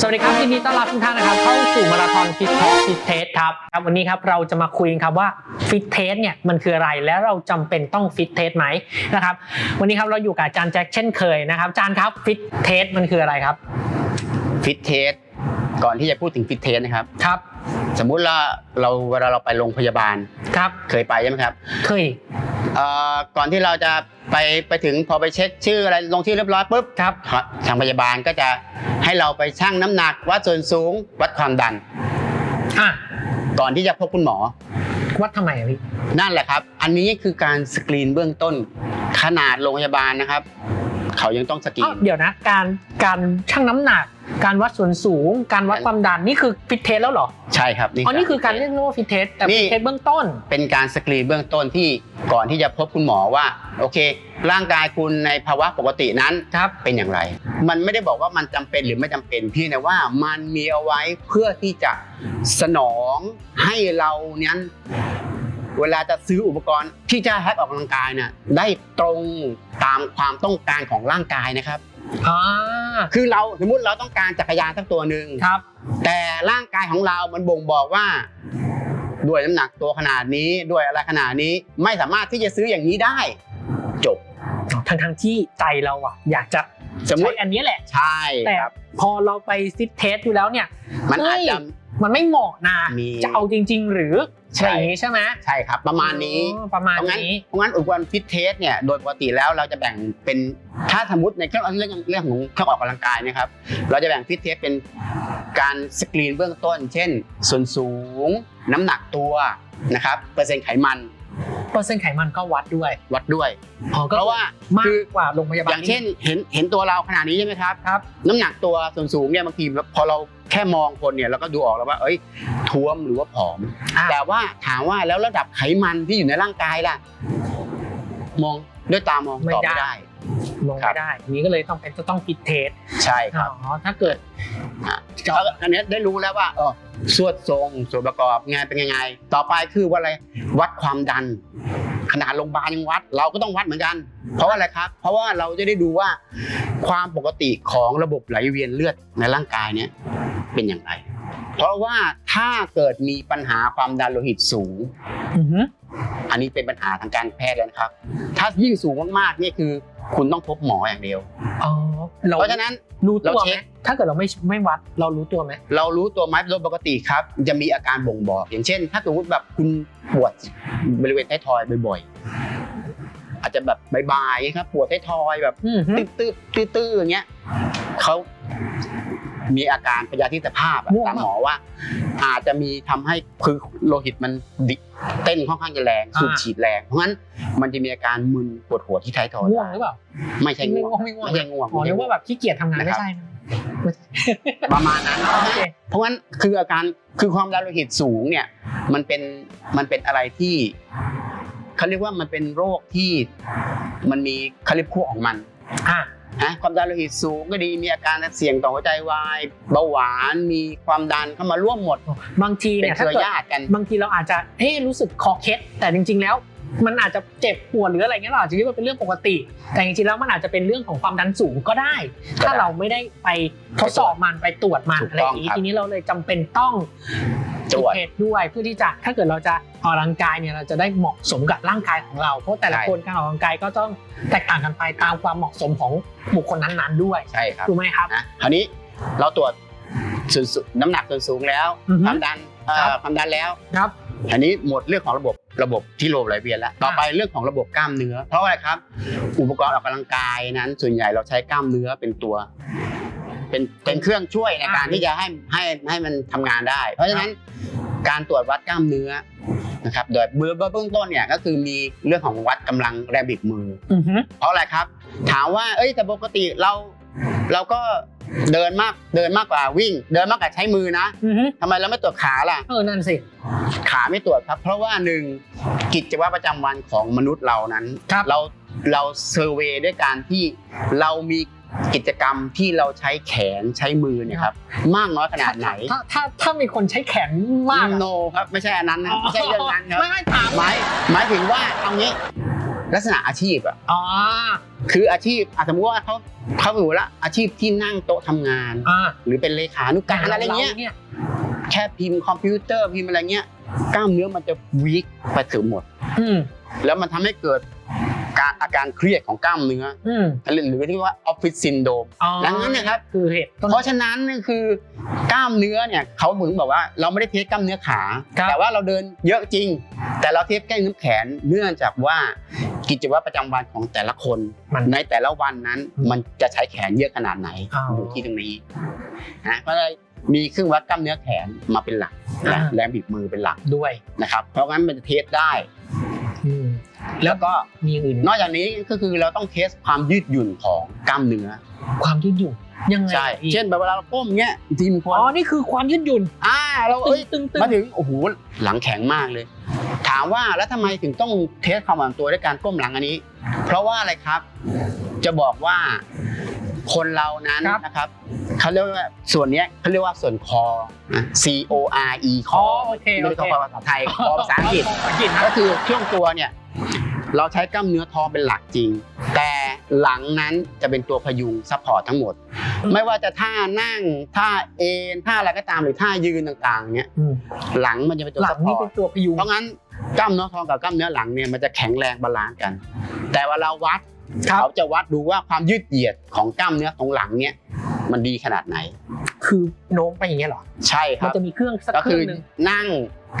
สวัสดีครับยินดีต้อนรับทุกท่านนะครับเข้าสู่มาราธอนฟิตเทสฟิตเทสครับครับ วันนี้ครับเราจะมาคุยกันครับว่าฟิตเทสเนี่ยมันคืออะไรและเราจำเป็นต้องฟิตเทสไหมนะครับวันนี้ครับเราอยู่กับอาจารย์แจ็คเช่นเคยนะครับอาจารย์ครับฟิตเทสมันคืออะไรครับฟิตเทสก่อนที่จะพูดถึงฟิตเทสนะครับครับ สมมุติเราเราเวลาเราไปโรงพยาบาลครับ เคยไปใช่ไหมครับ เคย เอ่อก่อนที่เราจะไปไปถึงพอไปเช็คชื่ออะไรลงที่เรียบร้อยปุ๊บครับทางพยาบาลก็จะให้เราไปชั่งน้ำหนักวัดส่วนสูงวัดความดัน อะก่อนที่จะพบคุณหมอ วัดทำไมอะพี่นั่นแหละครับ อันนี้คือการสกรีนเบื้องต้นขนาดโรงพยาบาลนะครับ เขายังต้องสกรีอ้าวนเดี๋ยวนะ การการชั่งน้ำหนัก การวัดส่วนสูง การวัดความดันนี่คือฟิตเทสแล้วเหรอใช่ครับอ๋อนี่คือการเรียกว่าฟิตเทสแต่นี่ฟิตเทสเบื้องต้น เป็นการสกรีนเบื้องต้นที่ก่อนที่จะพบคุณหมอว่า โอเค ร่างกายคุณในภาวะปกตินั้นครับเป็นอย่างไร มันไม่ได้บอกว่ามันจำเป็นหรือไม่จำเป็นเพียงแต่ว่ามันมีเอาไว้เพื่อที่จะสนองให้เรานั้น เวลาจะซื้ออุปกรณ์ที่จะให้ออกกำลังกายเนี่ยได้ตรงตามความต้องการของร่างกายนะครับ อ่าคือเราสมมติเราต้องการจักรยานสักตัวหนึ่งครับ แต่ร่างกายของเรามันบ่งบอกว่า ด้วยน้ำหนักตัวขนาดนี้ด้วยอะไรขนาดนี้ไม่สามารถที่จะซื้ออย่างนี้ได้ จบ ทั้งทั้งๆที่ใจเราอะอยากจะสมมใช้ติอันนี้แหละ ใช่แต่ครับพอเราไปฟิตเทสดูแล้วเนี่ยมันอาจจะเฮ้ย มันไม่เหมาะนะมี จะเอาจริง ๆ หรือใช่อะไรอย่างนี้ใช่ไหมใช่ครับ ประมาณนี้อ๋อประมาณเพราะงั้นนี้ เพราะงั้นอุปกรณ์ฟิตเทสเนี่ยโดยปกติแล้วเราจะแบ่งเป็นถ้าสมมติในเครื่องเรื่องเรื่องของเครื่องออกกำลังกายนะครับเราจะแบ่งฟิตเทสเป็นการสกรีนเบื้องต้น เช่น ส่วนสูง น้ำหนักตัวนะครับเปอร์เซ็นต์ไขมัน เปอร์เซ็นต์ไขมันก็วัดด้วยวัดด้วยอ๋อก็เพราะว่ามากคือกว่าโรงพยาบาลอย่างเช่นเห็นเห็นตัวเราขนาดนี้ใช่ไหมครับ ครับ น้ำหนักตัวส่วนสูงเนี่ยบางทีพอเราแค่มองคนเนี่ยเราก็ดูออกแล้วว่าเอ้ยท้วมหรือว่าผอม อะแต่ว่าถามว่าแล้วระดับไขมันที่อยู่ในร่างกายล่ะ มองด้วยตามองตอบไม่ได้ ลงครัไม่บได้อย่างนี้ก็เลยต้องเป็นจะต้องฟิตเทสใช่คอ๋รับอถ้าเกิดก็อันเนี้ยได้รู้แล้วว่าเออสวดทรงส่วนประกอบงานเป็นยังไง ต่อไปคือว่าอะไรวัดความดัน ขนาดโรงพยาบาลยังวัด เราก็ต้องวัดเหมือนกัน เพราะว่าอะไรครับ เพราะว่าเราจะได้ดูว่าความปกติของระบบไหลเวียนเลือดในร่างกายเนี่ยเป็นอย่างไร เพราะว่าถ้าเกิดมีปัญหาความดันโลหิตสูงอือหืออันนี้เป็นปัญหาทางการแพทย์แล้วนะครับ ถ้ายิ่งสูงมากๆนี่คือ คุณต้องพบหมออย่างเดียว อ๋อเราเพราะฉะนั้น รู้ตัวเราไหเช็มค ถ้าเกิดเราไม่ไม่วัดเรารู้ตัวไหมเรารู้ตัวไหมโดยปกติครับ จะมีอาการบ่งบอก อย่างเช่น ถ้าสมมติแบบคุณปวดบริเวณท้ายทอยบ่อยๆ อาจจะแบบบ่ายๆครับปวดท้ายทอยแบบ อือหือตื้อตื้อตื้อๆอย่างเงี้ย เขามีอาการพยาธิสภาพอะตามหมอว่า อาจจะมีทำให้คือโลหิตมันดิเต้นค่อนข้างจะแรงสูบฉีดแรง เพราะงั้นมันจะมีอาการมึนปวดหัวที่ท้ายทอยง่วงหรือเปล่าไม่ใช่ไม่ง่วง่วงงไม่ง่วงไม่ใช่ง่วงอ๋อนึกว่าแบบขี้เกียจทำงานไม่ใช่นะประมาณนั้นโอเคเพราะงั้นคืออาการคือความดันโลหิตสูงเนี่ยมันเป็นมันเป็นอะไรที่เขาเรียกว่ามันเป็นโรคที่มันมีเขาเรียกพวกของมันอะ นะความดันโลหิตสูงก็ดีมีอาการเสี่ยงต่อหัวใจวายเบาหวานมีความดันเข้ามาร่วมหมด บางทีเป็นเนี่ยเคถ้ารือเกิดญาติกันบางทีเราอาจจะเฮ้รู้สึกคอเคล็ดแต่จริง ๆ แล้ว มันอาจจะเจ็บปวดหรืออะไรเงี้ยเราอาจจะคิดว่าเป็นเรื่องปกติ แต่จริงๆแล้วมันอาจจะเป็นเรื่องของความดันสูงก็ได้ก็ได้ถ้าเราไม่ได้ไปทดสอบมันไปตรวจมันถูกอะไรอย่างนี้ต้องครับทีนี้เราเลยจำเป็นต้องตรวจเทสด้วยเพื่อที่จะถ้าเกิดเราจะออกกำลังกายเนี่ยเราจะได้เหมาะสมกับร่างกายของเรา เพราะแต่ละใช่คนการออกกำลังกายก็ต้องแตกต่างกันไปตามความเหมาะสมของบุคคลนั้นๆด้วยใช่ครับถูกไหมครับนะคราวนี้เราตรวจส่วนสูงน้ำหนักส่วนสูงแล้วอือฮึความดันเอ่อครับความดันแล้วครับอันนี้หมดเรื่องของระบบ ระบบที่โลไหลเวียนแล้วต่อไปเรื่องของระบบกล้ามเนื้อ เพราะว่าอะไรครับ อุปกรณ์ออกกำลังกายนั้น ส่วนใหญ่เราใช้กล้ามเนื้อเป็นตัว เป็นเป็นเครื่องช่วยในการอ่าที่จะให้ให้ให้มันทำงานได้ เพราะฉะนั้นการตรวจวัดกล้ามเนื้อนะครับโดยเบื้องเบื้องต้นเนี่ยก็คือมีเรื่องของวัดกำลังแรงบิดมือ อือฮึ เพราะอะไรครับ ถามว่าเอ้ยแต่ปกติเราเราก็ เดินมากเดินมากกว่าวิ่ง เดินมากกว่าใช้มือนะอือฮึทำไมเราไม่ตรวจขาล่ะ เออนั่นสิ ขาไม่ตรวจครับ เพราะว่าหนึ่งกิจวัตรประจำวันของมนุษย์เรานั้น ครับ เราเราเซอร์เวยด้วยการที่เรามีกิจกรรมที่เราใช้แขนใช้มือเนี่ยครับ มากน้อยขนาดไหนถ้าถ้าถ้ามีคนใช้แขนมากอะโนครับ ไม่ใช่อันนั้นนะไม่ใช่เรื่องนั้นครับไม่ไม่ถามหมายหมายถึงว่าเอางี้ลักษณะอาชีพอะอ๋อ คืออาชีพอะสมมติว่าเขาเขาอยู่ละอาชีพที่นั่งโต๊ะทำงาน อ่าหรือเป็นเลขานุการอะไรเงี้ยเนี่ยแค่พิมพ์คอมพิวเตอร์พิมพ์อะไรเงี้ย กล้ามเนื้อมันจะวีคไปถึงหมด อืมแล้วมันทำให้เกิด การอาการเครียดของกล้ามเนื้ออืมหรือที่ว่าออฟฟิศซินโดมอ๋อดังนั้นเนะครับ คือเหตุต้น เพราะฉะนั้นเนี่ยคือกล้ามเนื้อเนี่ยเขาเหมือนบอกว่าเราไม่ได้เทสกล้ามเนื้อขา ครับ แต่ว่าเราเดินเยอะจริง แต่เราเทสกล้ามเนื้อแขนเนื่องจากว่ากิจวัตรประจำวันของแต่ละคน มัน ในแต่ละวันนั้นอืมมันจะใช้แขนเยอะขนาดไหนอ๋อออยู่ที่ตรงนี้นะก็เลยมีเครื่องวัดกล้ามเนื้อแขนมาเป็นหลักและอ่า แรงบีบมือเป็นหลักด้วยนะครับ เพราะงั้นมันจะเทสได้อืม แล้วก็มีอย่างอื่นนอกจากนี้ก็คือเราต้องเทสความยืดหยุ่นของกล้ามเนื้อความยืดหยุ่นยังไงใช่พี่เช่นแบบเวลาเราก้มเงี้ยทีมควรอ๋อนี่คือความยืดหยุ่นอ่าเราตึเอ้งยตึงตึงมาถึงโอ้โหหลังแข็งมากเลย ถามว่าแล้วทำไมถึงต้องเทสความหวานตัวด้วยการก้มหลังอันนี้ เพราะว่าอะไรครับ จะบอกว่าคนเรานั้นนะครับเขาเรียกว่าส่วนเนี้ยเขาเรียกว่าส่วนคอนะ C O R E คอ๋ออโอเคไม่โอได้เคคอภาษาไทยคอภาษาอังกฤษภาษาอังกฤษนะก็คือช่วงตัวเนี่ย เราใช้กล้ามเนื้อท้องเป็นหลักจริง แต่หลังนั้นจะเป็นตัวพยุงซัพพอร์ตทั้งหมด ไม่ว่าจะท่านั่งท่าเอนท่าอะไรก็ตามหรือท่ายืนต่างๆเนี้ยอืมหลังมันจะเป็นตัวหลัซังพพนี่อเป็ร์นตตัวพยุงเพราะงั้นกล้ามเนื้อท้องกับกล้ามเนื้อหลังเนี่ยมันจะแข็งแรงบาลานซ์กัน แต่เวลาวัดครับเขาจะวัดดูว่าความยืดเหยียดของกล้ามเนื้อของหลังเนี่ย มันดีขนาดไหน คือโน้มไปอย่างเงี้ยเหรอ ใช่คมันรับจะมีเครื่องสักก็เคคืรื่อองหนึ่งนั่ง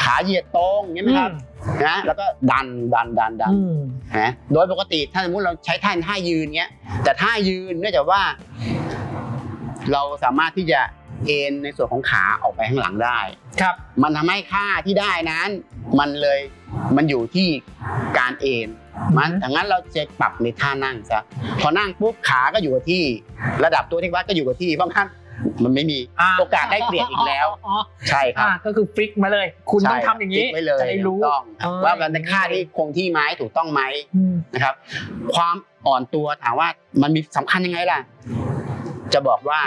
ขาเหยียดตรงอย่างนี้ไหมครับนะแล้วก็ดันดันดันดันอืมนะโดยปกติถ้าสมมติเราใช้ท่าท่ายืนเนี้ย แต่ท่ายืนเนื่องจากว่า เราสามารถที่จะเอ็นในส่วนของขาออกไปข้างหลังได้ ครับ มันทำให้ค่าที่ได้นั้น มันเลย มันอยู่ที่การเอ็นมันดังนั้นเราจะปรับในท่านั่งซะพอนั่งปุ๊บขาก็อยู่กับที่ ระดับตัวที่วัดก็อยู่กับที่เพราะงั้นมันไม่มีโอกาสได้เปลี่ยนอีกแล้วอ๋อใช่ครับอ่าก็คือฟิกมาเลย คุณต้องใช่ทำอย่างนี้นี้ไว้เลยจะได้รู้ถูกต้องเออว่ามันเป็นค่าที่คงที่ไหมถูกต้องไหมอืมนะครับ ความอ่อนตัวถามว่ามันมีสำคัญยังไงล่ะ จะบอกว่า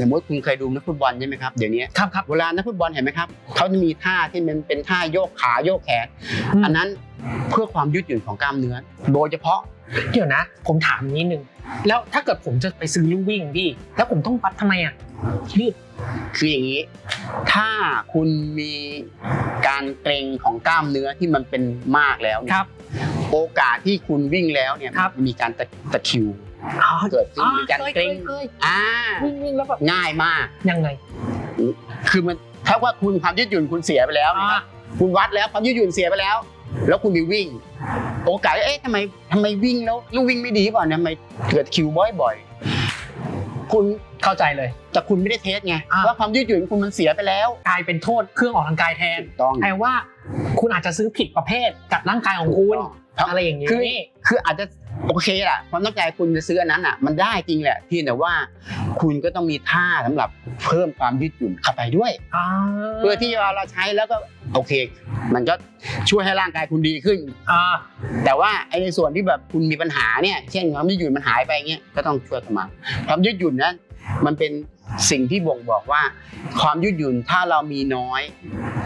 สมมติคุณเคยดูนักฟุตบอลใช่ไหมครับเดี๋ยวนี้ครับครับเวลานักฟุตบอลเห็นไหมครับเขาจะมีท่าที่มันเป็นท่าโยกขาโยกแขนอืมอันนั้นเพื่อความยืดหยุ่นของกล้ามเนื้อ โดยเฉพาะเดี๋ยวนะ ผมถามนิดนึง แล้วถ้าเกิดผมจะไปซื้อลู่วิ่งพี่แล้วผมต้องวัดทำไมอะยืดคืออย่างนี้ ถ้าคุณมีการเกร็งของกล้ามเนื้อที่มันเป็นมากแล้วเนี่ยครับ โอกาสที่คุณวิ่งแล้วเนี่ยครับมันมีการตะตะคริวอ๋อเกิดขึ้นอ๋อมีการเคยเกร็งเคยอ่าเคยวิ่งวิ่งแล้วแบบง่ายมาก ยังไง คือมันถ้าว่าคุณความยืดหยุ่นคุณเสียไปแล้วนะคอ่ารับคุณวัดแล้วความยืดหยุ่นเสียไปแล้ว แล้วคุณมีวิ่ง โอกาสเอ๊ะทำไมทำไมวิ่งแล้วลูกวิ่งไม่ดีก่อนทำไมเกิดคิวบ่อยๆคุณเข้าใจเลย แต่คุณไม่ได้เทสไงอ่าว่าความยืดหยุ่นคุณมันเสียไปแล้ว กลายเป็นโทษเครื่องออกกำลังกายแทนถูกต้องแต่ว่าคุณอาจจะซื้อผิดประเภทกับร่างกายของคุณครับ อะไรอย่างนี้คือคืออาจจะโอเคแหละความตั้งใจคุณจะซื้ออันนั้นอะ มันได้จริงแหละเพียงแต่ว่า คุณก็ต้องมีท่าสำหรับเพิ่มความยืดหยุ่นเข้าไปด้วยอ่าเพื่อที่เราใช้แล้วก็โอเค มันก็ช่วยให้ร่างกายคุณดีขึ้นอ่าแต่ว่าไอ้ในส่วนที่แบบคุณมีปัญหาเนี่ยเช่นความยืดหยุ่นมันหายไปเงี้ยก็ต้องช่วยกันมาความยืดหยุ่นนั้นมันเป็นสิ่งที่บ่งบอกว่า ความยืดหยุ่นถ้าเรามีน้อย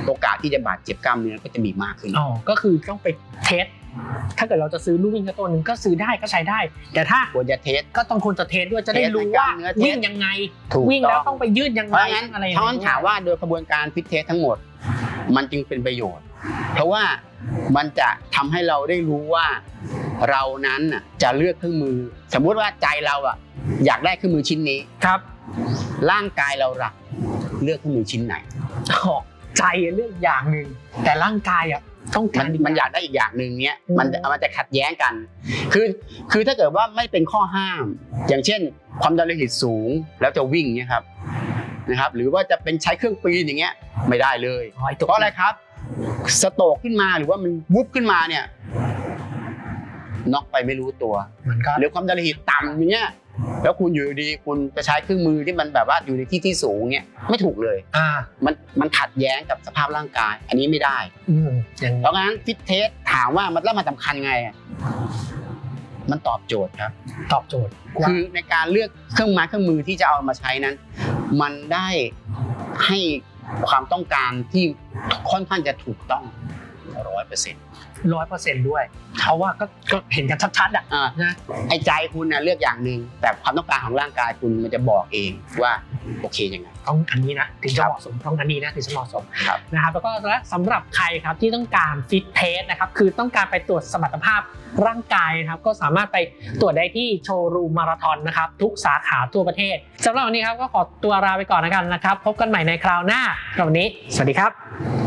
โอกาสที่จะบาดเจ็บกล้ามเนื้อก็จะมีมากขึ้นอ๋อก็คือต้องไปเทส ถ้าเกิดเราจะซื้อลู่วิ่งก็ตัวหนึ่งก็ซื้อได้ก็ใช้ได้ แต่ถ้าควรจะเทส ก็ต้องควรจะเทสด้วยจะได้รู้เทสในกว่าล้ามเนื้อเทสวิ่งยังไงถูกวิ่งแล้วต้ต้อองงไปยืดยังเพไงราะงั้นอะไรอย่งเพราะงี้งั้นถามว่าโดยกระบวนการฟิตเทสทั้งหมด มันจึงเป็นประโยชน์ เพราะว่ามันจะทำให้เราได้รู้ว่าเรานั้นน่ะจะเลือกเครื่องมือ สมมุติว่าใจเราอะอยากได้เครื่องมือชิ้นนี้ครับ ร่างกายเราล่ะเลือกเครื่องมือชิ้นไหนอ๋อใจเรื่องอย่างหนึ่งแต่ร่างกายอะ ต้องมักานรมันอยากได้อีกอย่างหนึ่งเนี้ยอืมมันมันจะขัดแย้งกัน คือคือถ้าเกิดว่าไม่เป็นข้อห้าม อย่างเช่น ความดันโลหิตสูงแล้วจะวิ่งเนี่ยครับนะครับหรือว่าจะเป็นใช้เครื่องปีนอย่างเงี้ยไม่ได้เลยอ๋อไอ้ตัวเพราะอะไรครับ สโตรกขึ้นมาหรือว่ามันวุบขึ้นมาเนี่ยน็อกไปไม่รู้ตัวเหมือนกันหรือความดันโลหิตต่ำอย่างเงี้ย แล้วคุณอยู่ดีๆคุณจะใช้เครื่องมือที่มันแบบว่าอยู่ในที่ที่สูงเนี่ยไม่ถูกเลย อ่ามันมันขัดแย้งกับสภาพร่างกาย อันนี้ไม่ได้ อืมอย่างเพราะงั้นฟิตเทสถามว่ามันแล้วมันสำคัญไงอะมันตอบโจทย์ครับ ตอบโจทย์ว่าคือในการเลือกเครื่องไม้เครื่องมือที่จะเอามาใช้นั้น มันได้ให้ความต้องการที่ค่อนข้างจะถูกต้องร้อยเปอร์เซ็นต์ร้อยเปอร์เซ็นต์ด้วย เพราะว่าก็ก็เห็นกันชัดๆอะอ่านะไอ้ใจคุณนะเลือกอย่างหนึ่งแต่ความต้องการของร่างกายคุณมันจะบอกเองว่าโอเคยังไง ต้องอันนี้นะถึงคจะรับ เหมาะสมต้องอันนี้นะถึงจะเหมาะสมครับ นะครับแล้วก็และสำหรับใครครับที่ต้องการฟิตเทสนะครับคือต้องการไปตรวจสมรรถภาพร่างกายนะครับก็สามารถไปตรวจได้ที่โชว์รูมมาราธอนนะครับทุกสาขาทั่วประเทศสำหรับวันนี้ครับก็ขอตัวลาไปก่อนแล้วกันนะครับ พบกันใหม่ในคราวหน้าสำหรับวันนี้ สวัสดีครับ